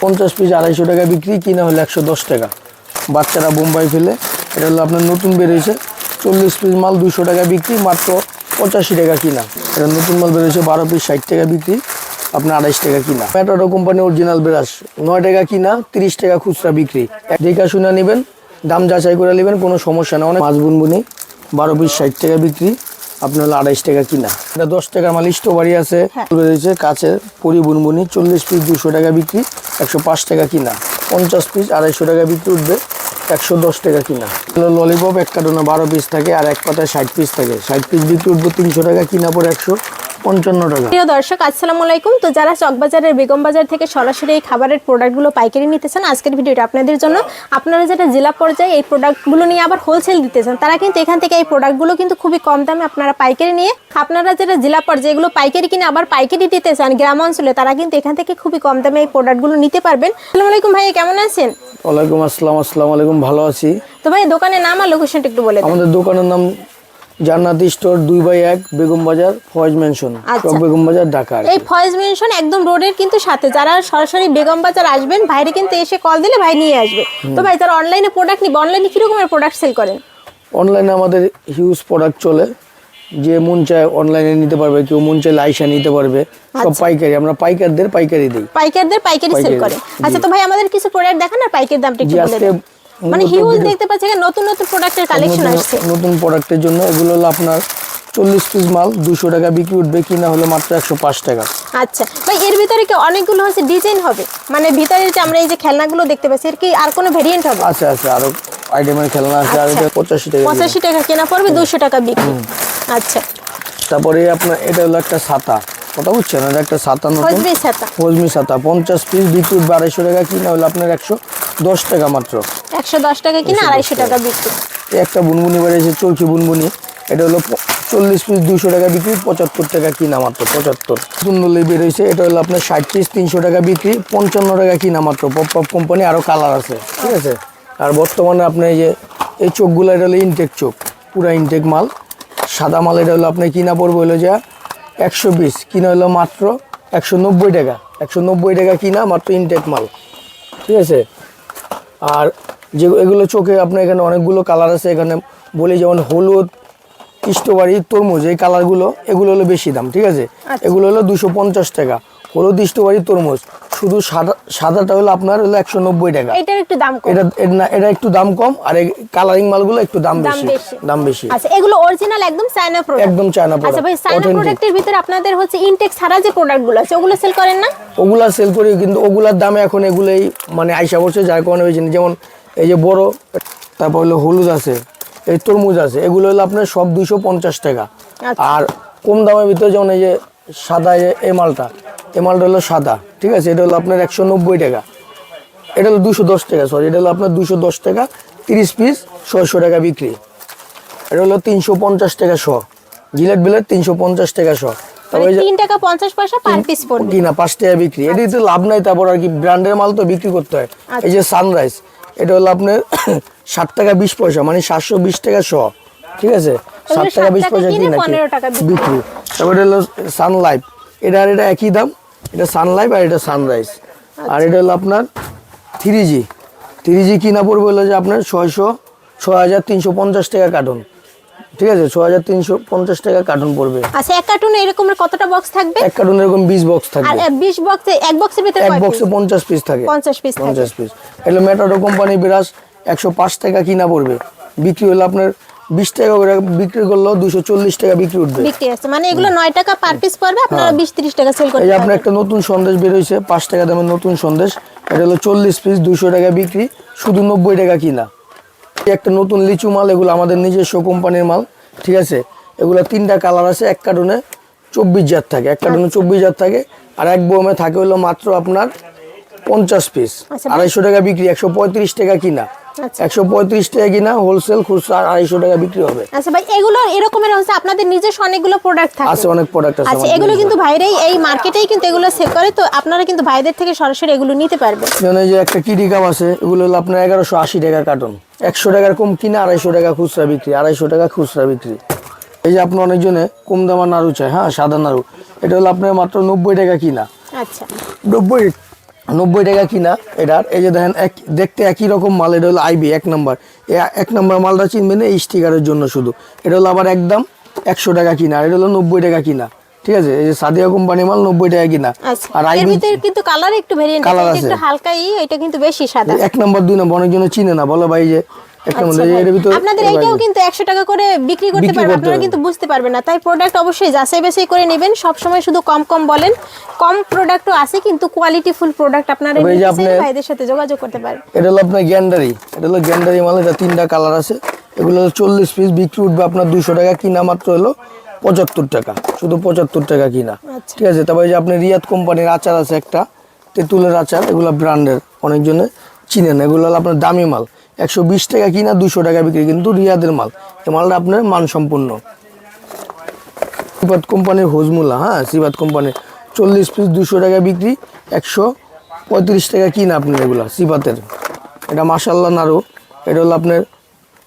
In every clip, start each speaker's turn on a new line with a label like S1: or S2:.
S1: পঞ্চাশ পিস আড়াইশো টাকা বিক্রি, কিনা হলো একশো দশ টাকা। বাচ্চারা বোম্বাই ফেলে, এটা হলো আপনার নতুন বেরিয়েছে। চল্লিশ পিস মাল দুশো টাকা বিক্রি, মাত্র পঁচাশি টাকা কিনা। এটা নতুন মাল বেরিয়েছে, বারো পিস ষাট টাকা বিক্রি, আপনার আড়াইশ টাকা কিনা। ম্যাটারো কোম্পানি অরিজিনাল ব্রাশ নয় টাকা কিনা, তিরিশ টাকা খুচরা বিক্রি। দেখা শুনে নেবেন, দাম যাচাই করে নেবেন, কোনো সমস্যা না অনেক মাছ বুনবুনি, বারো পিস ষাট টাকা বিক্রি। আপনার হলো আড়াইশ টাকা কিনা। এটা দশ টাকার মাল স্টোবারি আছে রয়েছে কাছে পরি বুনবুনি চল্লিশ পিস দুশো টাকা বিক্রি একশো পাঁচ টাকা কিনা। পঞ্চাশ পিস আড়াইশো টাকা বিক্রি উঠবে একশো দশ টাকা কিনা। ললিপপ এক কার্টনে বারো পিস থাকে আর এক পাতায় ষাট পিস থাকে। ষাট পিস বিক্রি উঠবে তিনশো টাকা কিনা পরে একশো। পঞ্চান্ন টাকা
S2: প্রিয় দর্শক আসসালামু আলাইকুম। তো যারা চকবাজারের বেগম বাজার থেকে সরাসরি এই খাবারের প্রোডাক্টগুলো পাইকারি নিতে চান আজকের ভিডিওটা আপনাদের জন্য। আপনারা যেটা জেলা পর্যায়ে এই প্রোডাক্টগুলো নিয়ে আবার হোলসেল দিতে চান তারা কিন্তু এখান থেকে এই প্রোডাক্টগুলো কিন্তু খুবই কম দামে আপনারা পাইকারি নিয়ে আপনারা যেটা জেলা পর্যায়ে এগুলো পাইকারি কিনে আবার পাইকারি দিতে চান গ্রাম অঞ্চলে তারা কিন্তু এখান থেকে খুবই কম দামে এই প্রোডাক্টগুলো নিতে পারবেন। আসসালামু আলাইকুম ভাই কেমন আছেন?
S1: ওয়ালাইকুম আসসালাম আসসালামু আলাইকুম ভালো আছি।
S2: তো ভাই দোকানের নাম আর লোকেশনটা একটু বলে
S1: আমাদের দোকানের নাম জান্নাতি স্টোর দুই বাই এক বেগম বাজার ফয়েজ মেনশন
S2: আচ্ছা।
S1: বেগম বাজার ঢাকা
S2: এই ফয়েজ মেনশন একদম রোডের কিন্তু সাথে। যারা সরাসরি বেগম বাজার আসবেন ভাইরে কিন্তু এসে কল দিলে ভাই নিয়ে আসবে। তো ভাই যারা অনলাইনে প্রোডাক্ট নিবে অনলাইনে কি রকমের প্রোডাক্ট সেল করেন?
S1: অনলাইনে আমাদের হিউজ প্রোডাক্ট চলে। যে মন চায় অনলাইনে নিতে পারবে কেউ মন চাইলে আইসা নিতে পারবে। সব পাইকারি আমরা পাইকারদের পাইকারি দিই।
S2: পাইকারদের পাইকারি সেল করেন আচ্ছা তো ভাই আমাদের কিছু প্রোডাক্ট দেখান আর পাইকারি দামটা একটু বলে মানে হিউজ দেখতে পাচ্ছি নতুন নতুন প্রোডাক্টের কালেকশন আসছে।
S1: নতুন প্রোডাক্টের জন্য এগুলো হলো আপনার চল্লিশ পিস মাল দুশো টাকা বিক্রি উঠবে কিনা হলো মাত্র একশো পাঁচ টাকা।
S2: আচ্ছা ভাই এর ভিতরে কি অনেকগুলো হচ্ছে ডিজাইন হবে? মানে ভিতরে যে আমরা এই যে খেলনাগুলো দেখতে পাচ্ছি এর কি আর কোনো ভেরিয়েন্ট হবে?
S1: আছে আছে আরও আইটেমের খেলনা আছে আর
S2: আচ্ছা।
S1: এটা পঁচাশি টাকা।
S2: পঁচাশি টাকা কেনা পড়বে দুশো টাকা বিক্রি। আচ্ছা।
S1: তারপরে আপনার এটা হলো একটা ছাতা। কথা বুঝছেন? এটা একটা ছাতা নতুন।
S2: হজবি ছাতা।
S1: ফজমি ছাতা পঞ্চাশ পিস বিক্রি উঠবে আড়াইশো টাকা কিনা হলো আপনার একশো দশ টাকা মাত্র।
S2: একশো দশ টাকা কিনা আড়াইশো টাকা বিক্রি।
S1: একটা বুনবুনি বেড়েছে চলছে বুনবুনি। এটা হলো চল্লিশ পিস দুশো টাকা বিক্রি পঁচাত্তর টাকা কিনা মাত্র পঁচাত্তর। সুন্দরলি বেরোয়েছে এটা হলো আপনার ষাট পিস তিনশো টাকা বিক্রি পঞ্চান্ন টাকা কিনা মাত্র। পপ পপ কোম্পানি আরও কালার আছে ঠিক আছে? আর বর্তমানে আপনার এই যে এই চোখগুলো এটা হলো ইনটেক চোখ পুরা ইনটেক মাল। সাদা মাল এটা হলো আপনার কিনা পড়বে হলো যা একশো পিস কিনা হলো মাত্র একশো নব্বই টাকা। একশো নব্বই টাকা কিনা মাত্র ইনটেক মাল ঠিক আছে? আর যে এগুলো চোখে আপনার এখানে অনেকগুলো কালার আছে এখানে বলি যেমন হলুদ স্ট্রবেরি তরমুজ এই কালারগুলো এগুলো হলো বেশি দাম ঠিক আছে? এগুলো হলো দুশো পঞ্চাশ টাকা। হলুদ স্ট্রবেরি তরমুজ শুধু সাদা সাদাটা হলো আপনার হলো একশো নব্বই টাকা।
S2: এটার একটু দাম
S1: এটা এটা একটু দাম কম আর এই কালারিং মালগুলো একটু দাম বেশি। দাম বেশি।
S2: আচ্ছা এগুলো অরিজিনাল একদম চায়না প্রোডাক্ট
S1: একদম চায়না
S2: প্রোডাক্ট
S1: আচ্ছা
S2: ভাই চায়না প্রোডাক্টের ভিতরে আপনাদের হচ্ছে ইনটেক ছাড়া যে প্রোডাক্টগুলো আছে ওগুলো সেল করেন না?
S1: ওগুলা সেল করি কিন্তু ওগুলার দামে এখন এগুলোই মানে আইসা পড়ছে যার কারণে যেমন এই যে বড় তারপর হলো হলুদ আছে এই তরমুজ আছে এগুলো হলো আপনার সব দুইশো পঞ্চাশ টাকা।
S2: আচ্ছা।
S1: আর কম দামের ভিতরে যেমন এই যে সাদা এই মালটা এই মালটা হলো সাদা ঠিক আছে? এটা হলো আপনার একশো নব্বই টাকা। এটা হলো দুশো দশ টাকা সরি এটা হলো আপনার দুশো দশ টাকা তিরিশ পিস ছয়শো টাকা বিক্রি। এটা হলো তিনশো পঞ্চাশ টাকা শ জিলেট বিলেট তিনশো পঞ্চাশ টাকা শ। তারপরে
S2: মানে টাকা পঞ্চাশ পয়সা পার পিস পড়বে।
S1: কিনা পাঁচ টাকা বিক্রি। এটাই তো লাভ নাই তারপর আর কি ব্র্যান্ডের মাল তো বিক্রি করতে হয়। এই যে সানরাইজ এটা হলো আপনার ষাট টাকা বিশ পয়সা মানে সাতশো বিশ টাকা শ ঠিক আছে? ষাট টাকা বিশ পয়সা
S2: কি নাকি? বিক্রি।
S1: তারপর তারপরে হলো সানলাইফ এটা আর এটা একই দাম এটা সানলাইফ আর এটা সানরাইজ আর এটা হলো আপনার থ্রি জি থ্রি জি কিনা পড়বে হলো যে আপনার ছয়শো ছ হাজার তিনশো পঞ্চাশ টাকা কার্টন ঠিক আছে ছ হাজার তিনশো পঞ্চাশ টাকা কার্টুন পড়বে।
S2: আচ্ছা এক কার্টুনে এরকমের কতটা বক্স থাকবে?
S1: এক কার্টন এরকম বিশ বক্স থাকবে।
S2: আর বিশ বক্সে এক বক্সের ভিতরে
S1: এক বক্সে পঞ্চাশ পিস থাকে।
S2: পঞ্চাশ পিস
S1: পঞ্চাশ পিস এটা মেটাডো কোম্পানি বিরাজ একশো পাঁচ টাকা কিনা পড়বে। বিক্রি হলো আপনার বিশ টাকা করে বিক্রি করলেও দুশো চল্লিশ টাকা বিক্রি উঠবে।
S2: বিক্রি আছে মানে এগুলো নয় টাকা পার পিস পড়বে আপনারা বিশ তিরিশ টাকা সেল করতে
S1: আপনার একটা নতুন সন্দেশ বেরোইছে পাঁচ টাকা দামের নতুন সন্দেশ। এটা হলো চল্লিশ পিস দুশো টাকা বিক্রি শুধু নব্বই টাকা কিনা। একটা নতুন লিচু মাল এগুলো আমাদের নিজস্ব কোম্পানির মাল ঠিক আছে? এগুলো তিনটা কালার আছে এক কার্টুনে চব্বিশ জাত থাকে এক কার্টুনে চব্বিশ জাত থাকে আর এক বোমে থাকে হলো মাত্র আপনার পঞ্চাশ পিস
S2: আচ্ছা,
S1: আড়াইশো টাকা বিক্রি একশো পঁয়ত্রিশ টাকা কিনা।
S2: আচ্ছা।
S1: একশো পঁয়ত্রিশ টাকা কিনা হোলসেল খুচরা আড়াইশো টাকা বিক্রি হবে।
S2: আচ্ছা ভাই এগুলো এরকমের হচ্ছে আপনাদের নিজস্ব অনেকগুলো প্রোডাক্ট থাকে।
S1: আছে অনেক প্রোডাক্ট আছে
S2: আচ্ছা এগুলো কিন্তু ভাইরাই এই মার্কেটেই কিন্তু এগুলো সেল করে তো আপনারা কিন্তু ভাইদের থেকে সরাসরি এগুলো নিতে পারবেন।
S1: যেমন যে একটা কিডি কাপ আছে এগুলো হলো আপনার এগারোশো আশি টাকা কার্টন একশো টাকার কম কিনা আড়াইশো টাকা খুচরা বিক্রি আড়াইশো টাকা খুচরা বিক্রি। এই যে আপনার অনেকজনে কম দামা নাড়ু চায় হ্যাঁ সাদা নাড়ু। এটা হলো আপনার মাত্র নব্বই টাকা কিনা।
S2: আচ্ছা।
S1: নব্বই নব্বই টাকা কিনা এটার। এই যে দেখেন এক দেখতে একই রকম মাল এটা হলো আইবি এক নাম্বার এক নাম্বার মালটা চিনবেন এই স্টিকারের জন্য শুধু। এটা হলো আবার একদম একশো টাকা কিনা এটা হলো নব্বই টাকা কিনা। ঠিক আছে? এই যে সাদিয়া কোম্পানি মাল নব্বই টাকা কিনা।
S2: আচ্ছা
S1: আর আইবি
S2: কিন্তু কালার একটু ভেরিয়েন্ট
S1: কালার
S2: একটু
S1: আছে।
S2: হালকাই এটা কিন্তু বেশি সাদা।
S1: এক নাম্বার দুই নাম্বার অনেকজন চিনে না। বলো ভাই যে
S2: আচ্ছা
S1: ভিতরে
S2: আপনাদের এইটাও কিন্তু একশো টাকা করে বিক্রি করতে
S1: বিক্রি
S2: পারবে
S1: করতে
S2: আপনারা কিন্তু বুঝতে পারবেন না। তাই প্রোডাক্ট অবশ্যই যাচাই বাছাই করে নেবেন। সব সময় শুধু কম কম বলেন। কম প্রোডাক্টও আছে কিন্তু কোয়ালিটি ফুল প্রোডাক্ট আপনারা ভাইদের সাথে যোগাযোগ করতে পারেন।
S1: এটা হলো আপনার গ্যান্ডারি। এটা হলো গ্যান্ডারি মাল এটা তিনটা কালার আছে। এগুলো চল্লিশ পিস বিক্রি উঠবে আপনার দুশো টাকা কিনা মাত্র হলো পঁচাত্তর টাকা। শুধু পঁচাত্তর টাকা কিনা।
S2: আচ্ছা।
S1: ঠিক আছে তারপরে যে আপনি রিয়াদ কোম্পানির আচার আছে একটা তেঁতুলের আচার এগুলো ব্র্যান্ডের অনেকজনে চিনেন। এগুলো হলো আপনার দামি মাল। একশো বিশ টাকা কিনা দুশো টাকা বিক্রি কিন্তু রিয়াদের মাল। এই মালটা আপনার মানসম্পন্ন। সিবাত কোম্পানির হজমুলা হ্যাঁ সিবাত কোম্পানির চল্লিশ পিস দুশো টাকা বিক্রি একশো পঁয়ত্রিশ টাকা কিনা আপনার এগুলো সিবাতের এটা মাসাল্লাহ নাড়ু। এটা হলো আপনার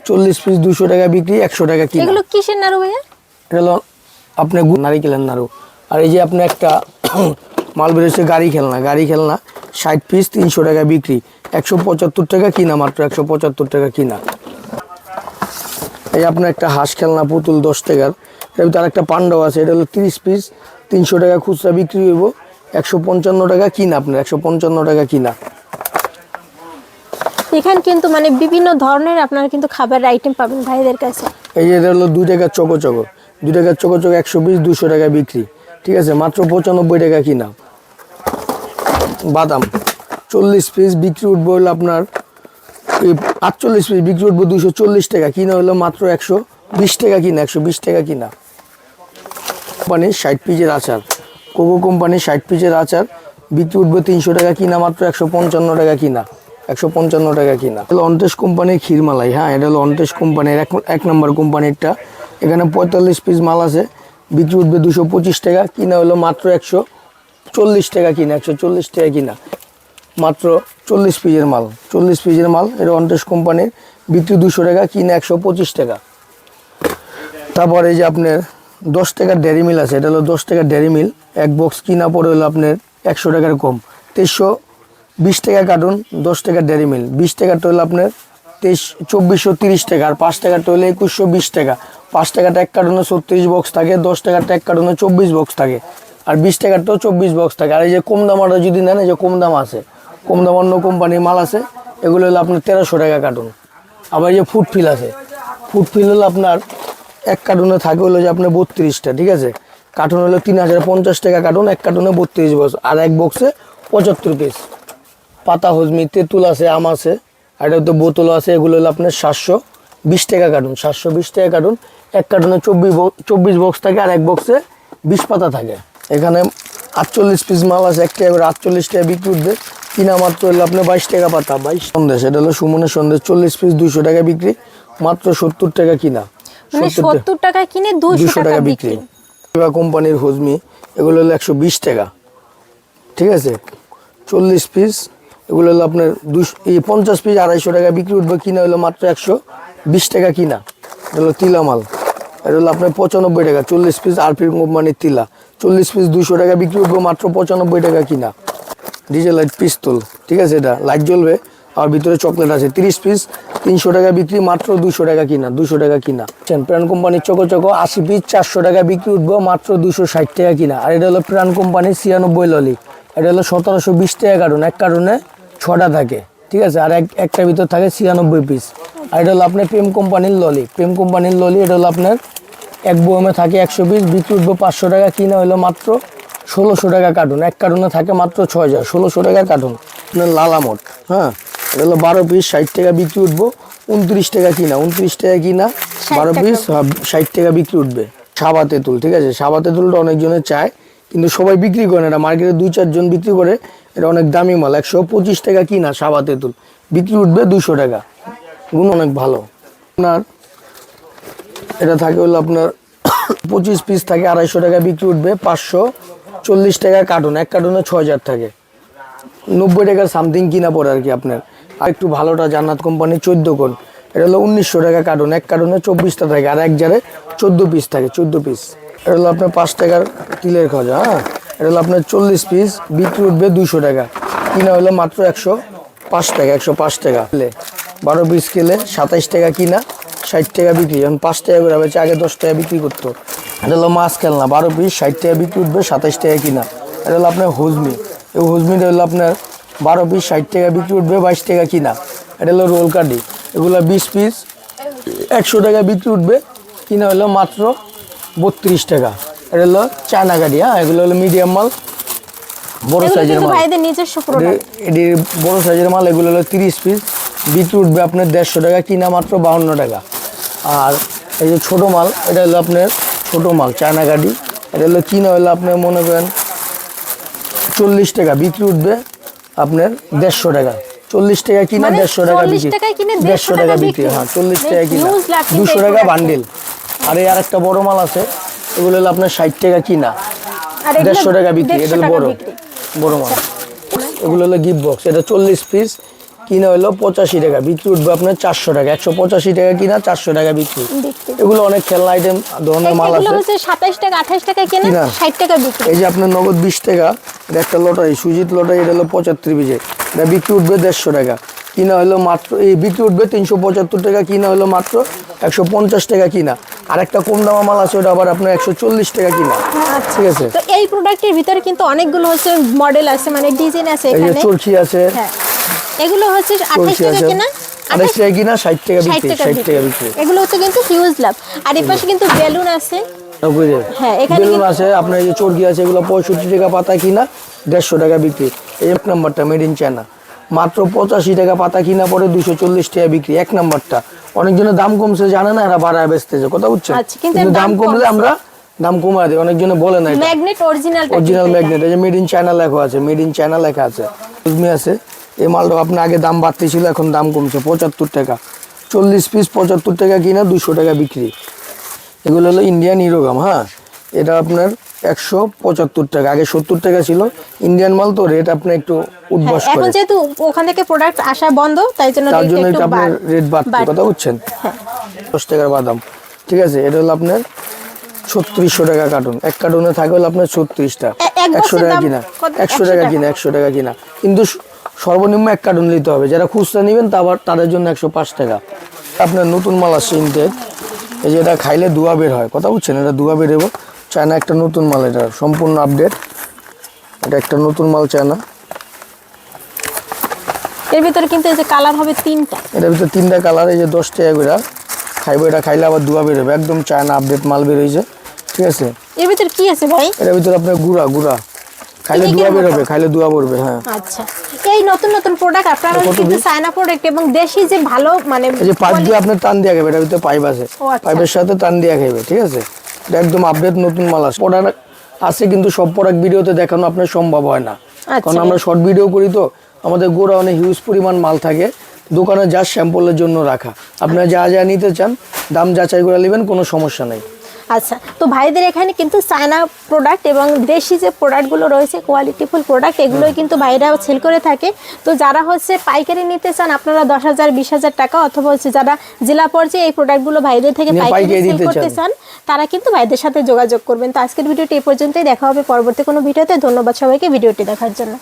S1: চল্লিশ পিস দুশো টাকা বিক্রি একশো টাকা কিনা।
S2: এগুলো কিসের নাড়ু ভাইয়া?
S1: এটা হলো আপনার নারিকেলের নাড়ু। আর এই যে আপনি একটা মাল বেরোচ্ছে গাড়ি খেলনা। গাড়ি খেলনা ষাট পিস তিনশো টাকা বিক্রি। একশো পঁচাত্তর টাকা কিনা মাত্র একশো পঁচাত্তর টাকা কিনা। এই আপনার একটা হাঁস খেলনা পুতুল দশ টাকার। এর ভিতরে আরেকটা পান্ডাও আছে এটা হলো তিরিশ পিস তিনশো টাকা খুচরা বিক্রি হইব। একশো পঞ্চান্ন টাকা কিনা আপনার একশো পঞ্চান্ন টাকা কিনা।
S2: এখানে কিন্তু মানে বিভিন্ন ধরনের আপনারা কিন্তু খাবারের আইটেম পাবেন ভাইদের কাছে।
S1: এই যে এটা হলো দুই টাকার চকো চকো দুই টাকার চকো চকো একশো বিশ দুশো টাকা বিক্রি। ঠিক আছে মাত্র পঁচানব্বই টাকা কিনা। বাদাম। চল্লিশ পিস বিক্রি উঠবো হলো আপনার আটচল্লিশ পিস বিক্রি উঠবো দুশো চল্লিশ টাকা, কিনা হলো মাত্র একশো বিশ টাকা কিনা, একশো বিশ টাকা কিনা। কোম্পানির ষাট পিসের আচার, কোকো কোম্পানির ষাট পিসের আচার বিক্রি উঠবে তিনশো টাকা কিনা, মাত্র একশো পঞ্চান্ন টাকা কিনা, একশো পঞ্চান্ন টাকা কিনা। হলো অন্টেশ কোম্পানির ক্ষীরমালাই হ্যাঁ এটা হলো অন্টেশ কোম্পানির এক এক নম্বর কোম্পানিরটা। এখানে পঁয়তাল্লিশ পিস মাল আছে, বিক্রি উঠবে দুশো পঁচিশ টাকা, কিনা হলো মাত্র একশো চল্লিশ টাকা কিনা, একশো চল্লিশ টাকা কিনা। মাত্র চল্লিশ পিসের মাল। চল্লিশ পিসের মাল, এটা অন্টেশ কোম্পানির বিক্রি দুশো টাকা, কিনে একশো পঁচিশ টাকা। তারপরে এই যে আপনার দশ টাকার ডেয়ারি মিল আছে, এটা হলো দশ টাকার ডেয়ারি মিল এক বক্স কিনা পরে হলো আপনার একশো টাকার কম। তেইশশো বিশ টাকা কার্টুন, দশ টাকার ডেয়ারি মিল বিশ টাকারটা হলো আপনার তেইশ, চব্বিশশো তিরিশ টাকা, আর পাঁচ টাকারটা হলো একুশশো বিশ টাকা। পাঁচ টাকাটা এক কার্টুনে ছত্রিশ বক্স থাকে, দশ টাকারটা এক কার্টুনে চব্বিশ বক্স থাকে। আর বিশ টাকারটাও চব্বিশ বক্স থাকে। আর এই যে কম দামাটা যদি নেন, এই যে কম দাম আছে। কম দাম অন্য কোম্পানির মাল আছে, এগুলো হলো আপনার তেরোশো টাকা কার্টুন। আবার যে ফুড ফিল আছে ফুড ফিল হলো আপনার এক কার্টুনে থাকে হলো যে আপনার বত্রিশটা, ঠিক আছে? কার্টুন হলো তিন হাজার পঞ্চাশ টাকা কার্টুন, এক কার্টুনে বত্রিশ বক্স আর এক বক্সে পঁচাত্তর পিস পাতা হজমি, তেঁতুল আছে, আম আছে, আর তো বোতল আছে, এগুলো হলো আপনার সাতশো বিশ টাকা কার্টুন, সাতশো বিশ টাকা কার্টুন। এক কার্টুনে চব্বিশ চব্বিশ বক্স থাকে আর এক বক্সে বিশ পাতা থাকে। এখানে আটচল্লিশ পিস মাল আছে, একটা আটচল্লিশ টাকা বিক্রি উঠবে। কিনা মাত্র হলো আপনার বাইশ টাকা পাতা। বাইশ সন্দেশ এটা হলো সুমনের সন্দেশ চল্লিশ পিস দুশো টাকা বিক্রি মাত্র সত্তর টাকা কিনা।
S2: মানে
S1: 70 টাকা।
S2: সত্তর টাকা কিনে দুশো
S1: দুশো টাকা বিক্রি। বিভা কোম্পানির হজমি এগুলো হলো একশো বিশ টাকা। ঠিক আছে? চল্লিশ পিস এগুলো হলো আপনার দুশো এই পঞ্চাশ পিস আড়াইশো টাকা বিক্রি উঠবে কিনা হলো মাত্র একশো বিশ টাকা কিনা। এটা হলো তিলা মাল। এটা হলো আপনার পঁচানব্বই টাকা চল্লিশ পিস আরপি কোম্পানির তিলা। চল্লিশ পিস দুশো টাকা বিক্রি উঠবে মাত্র পঁচানব্বই টাকা কিনা। ডিজেল লাইট পিস্তল ঠিক আছে এটা? লাইট জ্বলবে, আর ভিতরে চকলেট আছে, তিরিশ পিস তিনশো টাকা বিক্রি, মাত্র দুশো টাকা কিনা, দুশো টাকা কিনা। প্রাণ কোম্পানির চকো চকো, আশি পিস চারশো টাকা বিক্রি উঠবো, মাত্র দুশো ষাট টাকা কিনা। আর এটা হলো প্রাণ কোম্পানির ছিয়ানব্বই ললি এটা হলো সতেরোশো বিশ টাকা কারণ, এক কারণে ছটা থাকে, ঠিক আছে? আর এক একটার ভিতর থাকে ছিয়ানব্বই পিস আর এটা হলো আপনার প্রেম কোম্পানির ললি প্রেম কোম্পানির ললি এটা হলো আপনার এক বোমে থাকে একশো পিস বিক্রি উঠবো পাঁচশো টাকা, কিনা হলো মাত্র ষোলোশো টাকা কার্টুন। এক কার্টুনে থাকে মাত্র ছয় হাজার ষোলোশো টাকার কার্টুন। আপনার লালামট হ্যাঁ? এটা হলো বারো পিস ষাট টাকা বিক্রি উঠবো। উনত্রিশ টাকা কিনা উনত্রিশ টাকা কিনা বারো পিস ষাট টাকা বিক্রি উঠবে। সাবা তেঁতুল ঠিক আছে? সাবা তেঁতুলটা অনেকজনে চায় কিন্তু সবাই বিক্রি করে না। এটা মার্কেটে দুই চারজন বিক্রি করে এটা অনেক দামি মাল। একশো পঁচিশ টাকা কিনা সাবা তেঁতুল। বিক্রি উঠবে দুশো টাকা। গুণ অনেক ভালো। আপনার এটা থাকে হলো আপনার পঁচিশ পিস থাকে আড়াইশো টাকা বিক্রি উঠবে পাঁচশো। চল্লিশ টাকা কার্টুন এক কার্টুনে ছ হাজার থাকে। নব্বই টাকার সামথিং কিনা পড়ে আর কি আপনার। আর একটু ভালোটা জান্নাত কোম্পানির চোদ্দ কোন এটা হলো উনিশশো টাকা কার্টুন এক কার্টুনে চব্বিশটা থাকে আর এক জারে চোদ্দ পিস থাকে, চোদ্দ পিস এটা হলো আপনার পাঁচ টাকার তিলের খাজা হ্যাঁ? এটা হলো আপনার চল্লিশ পিস বিক্রি উঠবে দুশো টাকা। কিনা হলো মাত্র একশো পাঁচ টাকা, একশো পাঁচ টাকা। বারো পিস কিলে সাতাইশ টাকা কিনা, ষাট টাকা বিক্রি। এখন পাঁচ টাকা করে আগে দশ টাকা বিক্রি করতো। এটা হলো মাছ খেলনা বারো পিস ষাট টাকা বিক্রি উঠবে সাতাশ টাকা কিনা। এটা হলো আপনার হুজমি। এই হুজমিটা হলো আপনার বারো পিস ষাট টাকা বিক্রি উঠবে বাইশ টাকা কিনা। এটা হলো রোল কাটি। এগুলো বিশ পিস একশো টাকা বিক্রি উঠবে কিনা হলো মাত্র বত্রিশ টাকা। এটা হলো চায়না গাড়ি হ্যাঁ? এগুলো হলো মিডিয়াম মাল বড় সাইজের মাল। এটি বড় সাইজের মাল এগুলো হলো তিরিশ পিস বিক্রি উঠবে আপনার দেড়শো টাকা কিনা মাত্র বাহান্ন টাকা। আর এই যে ছোটো মাল এটা হলো আপনার ছোটো মাল চায়না গাড়ি। এটা হলো কিনা হলো আপনি মনে করেন চল্লিশ টাকা বিক্রি উঠবে আপনার দেড়শো টাকা। চল্লিশ টাকা কিনা
S2: মানে
S1: দেড়শো টাকা বিক্রি। দেড়শো টাকা বিক্রি। হ্যাঁ চল্লিশ টাকা কিনা। দুশো টাকা বান্ডিল আর এই আর একটা বড় মাল আছে এগুলো হলো আপনার ষাট টাকা কিনা। দেড়শো টাকা বিক্রি এটা হলো বড় বড় মাল। এগুলো হলো গিফট বক্স এটা চল্লিশ পিস কিনা হলো পঁচাশি টাকা বিক্রি উঠবে আপনার চারশো টাকা একশো পঁচাশি টাকা কিনা চারশো টাকা বিক্রি। এগুলো অনেক খেলনা আইটেম ধরনের মাল আছে।
S2: সাতাইশ টাকা আঠাইশ টাকা কিনা? ষাট টাকা বিক্রি।
S1: এই যে আপনার নগদ বিশ টাকা এটা একটা লটারি সুজিত লটারি এটা হলো পঁচাত্তর পিসে এটা বিক্রি উঠবে দেড়শো টাকা। কিনা হলো মাত্র এই বিক্রি উঠবে তিনশো পঁচাত্তর টাকা কিনা হলো মাত্র একশো পঞ্চাশ টাকা কিনা। আর একটা কম দামা মাল আছে ওটা আবার আপনার একশো চল্লিশ টাকা কিনা। ঠিক আছে?
S2: তো এই প্রোডাক্টের ভিতরে কিন্তু অনেকগুলো হচ্ছে মডেল আছে মানে ডিজাইন আছে এখানে।
S1: চরকি আছে।
S2: হ্যাঁ। এগুলো হচ্ছে আঠাইশ
S1: চরকি
S2: টাকা কিনা
S1: বিক্রি
S2: টাকা
S1: ষাট টাকা
S2: বিক্রি।
S1: বিক্রি।
S2: এগুলো হচ্ছে কিন্তু হিউজ লাভ আর এই পাশে কিন্তু বেলুন আছে। হ্যাঁ, এখানে
S1: বেলুন আছে আপনার এই যে চর্কি আছে এগুলো পঁয়ষট্টি টাকা পাতা কিনা দেড়শো টাকা বিক্রি। এক নাম্বারটা মেড ইন চায়না মাত্র পঁচাশি টাকা পাতা কিনা পরে দুশো চল্লিশ টাকা বিক্রি। এক নাম্বারটা। অনেকজনের দাম কমছে জানে না এরা বাড়ায় বেচতেছে কথা বুঝছেন?
S2: আচ্ছা, কিন্তু
S1: দাম কমলে আমরা দাম কমায় দিই অনেকজনে বলে না
S2: ম্যাগনেট অরিজিনাল
S1: অরিজিনাল ম্যাগনেট এই যে মেড ইন চায়না লেখা আছে মেড ইন চায়না লেখা আছে। আছে। এই মালটা আপনার আগে দাম বাড়তে ছিল এখন দাম কমছে পঁচাত্তর টাকা। চল্লিশ পিস পঁচাত্তর টাকা কিনা দুশো টাকা বিক্রি। এগুলো হলো ইন্ডিয়ান ইরোগাম হ্যাঁ? এটা আপনার একশো পঁচাত্তর টাকা আগে সত্তর টাকা ছিল। ইন্ডিয়ান মাল তো রেট আপনার একটু উদ্বাস
S2: এখন যেহেতু ওখান থেকে প্রোডাক্ট আসা বন্ধ তাই জন্য
S1: তার জন্য
S2: একটু
S1: আপনার রেট বাড়তে কথা বুঝছেন?
S2: হ্যাঁ।
S1: দশ টাকার বাদাম। ঠিক আছে এটা হলো আপনার ছত্রিশশো টাকা কার্টুন এক কার্টুনে থাকে হলো আপনার ছত্রিশটা। একশো টাকা কিনা। একশো টাকা। কিনা একশো টাকা কিনা। কিন্তু সর্বনিম্ন এক কার্টুন নিতে হবে। যারা খুচরা নেবেন তা আবার তাদের জন্য একশো পাঁচ টাকা। আপনার নতুন মাল আসছে ইনটেক এই যে এটা খাইলে দুয়া বের হয়। কথা বুঝছেন? এটা দুয়া বের হব চায়না একটা নতুন মাল এটা সম্পূর্ণ আপডেট এটা একটা নতুন মাল চায়না
S2: এর ভিতরে কিন্তু এই যে কালার হবে তিনটা।
S1: এটার ভিতরে তিনটা কালার এই যে দশ টাকা করে। খাইবো এটা খাইলে আবার দুয়া বেরোবে একদম চায়না আপডেট মাল বেরোইছে ঠিক আছে?
S2: এর ভিতরে কি আছে ভাই?
S1: এটার ভিতরে আপনার গুড়া গুড়া। খাইলে দুয়া? বেরোবে খাইলে দুয়া পড়বে হ্যাঁ।
S2: আচ্ছা। এই নতুন নতুন প্রোডাক্ট আপনারা কিন্তু? চায়না প্রোডাক্ট এবং দেশি যে ভালো মানে
S1: এই যে পাইপ দিয়ে আপনার টান দিয়া খাবে এটার ভিতরে পাইপ আছে।
S2: আচ্ছা।
S1: পাইপের সাথে টান দিয়া খাইবে ঠিক আছে? এটা একদম আপডেট নতুন মাল আছে প্রোডাক্ট আছে কিন্তু সব প্রোডাক্ট ভিডিওতে দেখানো আপনার সম্ভব হয় না।
S2: আচ্ছা।
S1: কারণ আমরা শর্ট ভিডিও করি তো আমাদের গোড়া অনেক হিউজ পরিমাণ মাল থাকে। দোকানে যা স্যাম্পলের জন্য রাখা। আপনারা যা যা নিতে চান দাম যাচাই করে নেবেন কোনো সমস্যা নেই।
S2: আচ্ছা তো ভাইদের এখানে কিন্তু চায়না প্রোডাক্ট এবং দেশি যে প্রোডাক্টগুলো রয়েছে কোয়ালিটিফুল প্রোডাক্ট এগুলোই কিন্তু ভাইরা সেল করে থাকে। তো যারা হচ্ছে পাইকারি নিতে চান আপনারা দশ হাজার বিশ হাজার টাকা অথবা হচ্ছে যারা জেলা পর্যায়ে এই প্রোডাক্টগুলো ভাইদের থেকে পাইকারি সেল করতে চান। তারা কিন্তু ভাইদের সাথে যোগাযোগ করবেন। তো আজকের ভিডিওটি এই পর্যন্তই। দেখা হবে পরবর্তী কোনো ভিডিওতে। ধন্যবাদ সবাইকে ভিডিওটি দেখার জন্য।